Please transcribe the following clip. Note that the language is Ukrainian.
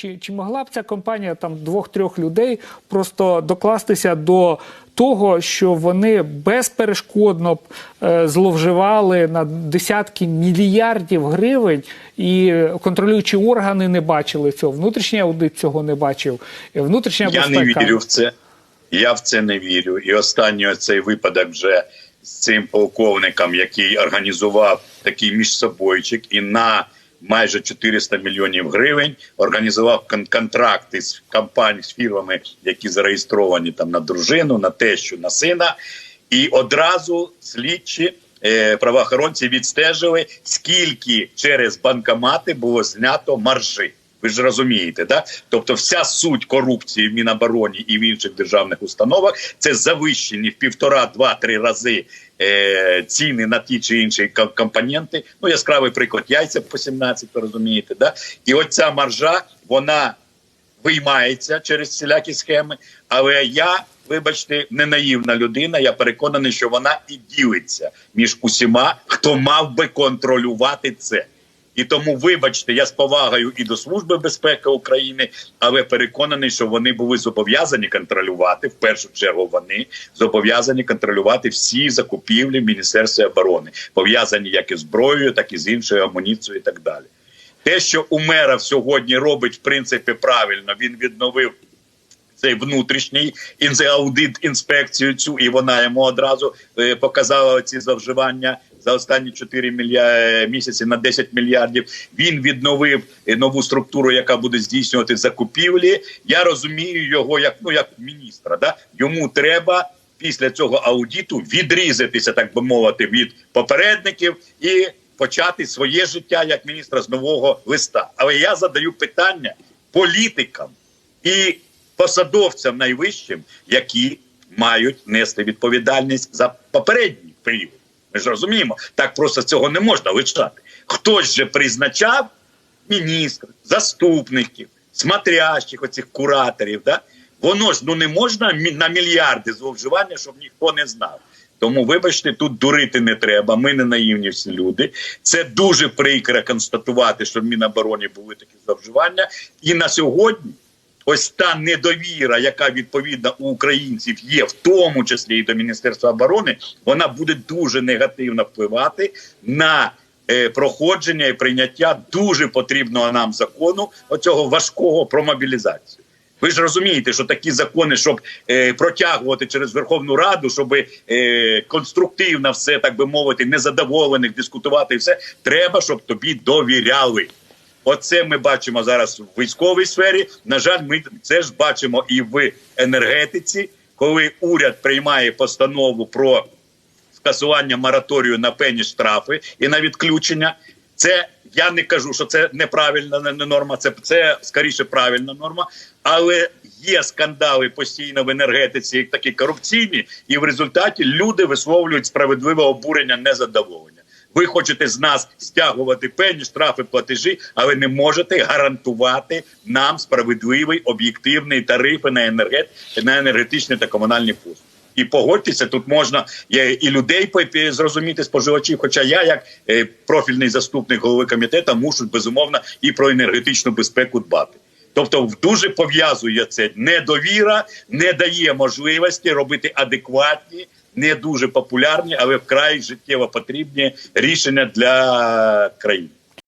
Чи, чи могла б ця компанія там двох-трьох людей просто докластися до того, що вони безперешкодно б е, зловживали на десятки мільярдів гривень, і контролюючі органи не бачили цього. Внутрішній аудит цього не бачив. Внутрішня Я безпека. не вірю в це. Я в це не вірю. І останній цей випадок вже з цим полковником, який організував такий міжсобойчик і на майже 400 мільйонів гривень організував кон- контракти з компаніями, з фірмами, які зареєстровані там на дружину, на тещу, на сина. І одразу слідчі е, правоохоронці відстежили, скільки через банкомати було знято маржи. Ви ж розумієте, да? Тобто, вся суть корупції в Мінобороні і в інших державних установах це завищені в півтора, два-три рази е, ціни на ті чи інші ко- компоненти. Ну, яскравий приклад яйця по 17, ви розумієте, да? І оця маржа, вона виймається через всілякі схеми. Але я, вибачте, не наївна людина. Я переконаний, що вона і ділиться між усіма, хто мав би контролювати це. І тому, вибачте, я з повагою і до Служби безпеки України, але переконаний, що вони були зобов'язані контролювати в першу чергу. Вони зобов'язані контролювати всі закупівлі в Міністерстві оборони, пов'язані як із зброєю, так і з іншою амуніцією, і так далі. Те, що Умеров сьогодні робить, в принципі, правильно, він відновив цей внутрішній аудит інспекцію цю, і вона йому одразу е, показала ці завживання за останні 4 мілья... місяці на 10 мільярдів. Він відновив е, нову структуру, яка буде здійснювати закупівлі. Я розумію його як ну як міністра. Да? Йому треба після цього аудиту відрізатися, так би мовити, від попередників і почати своє життя як міністра з нового листа. Але я задаю питання політикам і посадовцям найвищим, які мають нести відповідальність за попередній період. Ми ж розуміємо, так просто цього не можна лишати. Хтось же призначав міністр, заступників, смотрящих, оцих кураторів. Да? Воно ж ну не можна на мільярди зловживання, щоб ніхто не знав. Тому, вибачте, тут дурити не треба. Ми не наївні всі люди. Це дуже прикро констатувати, що в Мінобороні були такі зловживання. І на сьогодні ось та недовіра, яка відповідно у українців є, в тому числі і до Міністерства оборони, вона буде дуже негативно впливати на е, проходження і прийняття дуже потрібного нам закону, оцього важкого про мобілізацію. Ви ж розумієте, що такі закони, щоб е, протягувати через Верховну Раду, щоб е, конструктивно все так би мовити, незадоволених дискутувати, і все треба, щоб тобі довіряли. Оце ми бачимо зараз в військовій сфері. На жаль, ми це ж бачимо і в енергетиці, коли уряд приймає постанову про скасування мораторію на пені штрафи і на відключення. Це я не кажу, що це неправильна не- норма. Це це скоріше правильна норма, але є скандали постійно в енергетиці, такі корупційні, і в результаті люди висловлюють справедливе обурення, незадоволення. Ви хочете з нас стягувати пені, штрафи, платежі, але не можете гарантувати нам справедливий об'єктивний тарифи на енергет на енергетичні та комунальні послуги. І погодьтеся, тут можна і людей зрозуміти споживачів. Хоча я, як е, профільний заступник голови комітету, мушу безумовно і про енергетичну безпеку дбати. Тобто, дуже пов'язує це недовіра, не дає можливості робити адекватні, не дуже популярні, але вкрай життєво потрібні рішення для країни.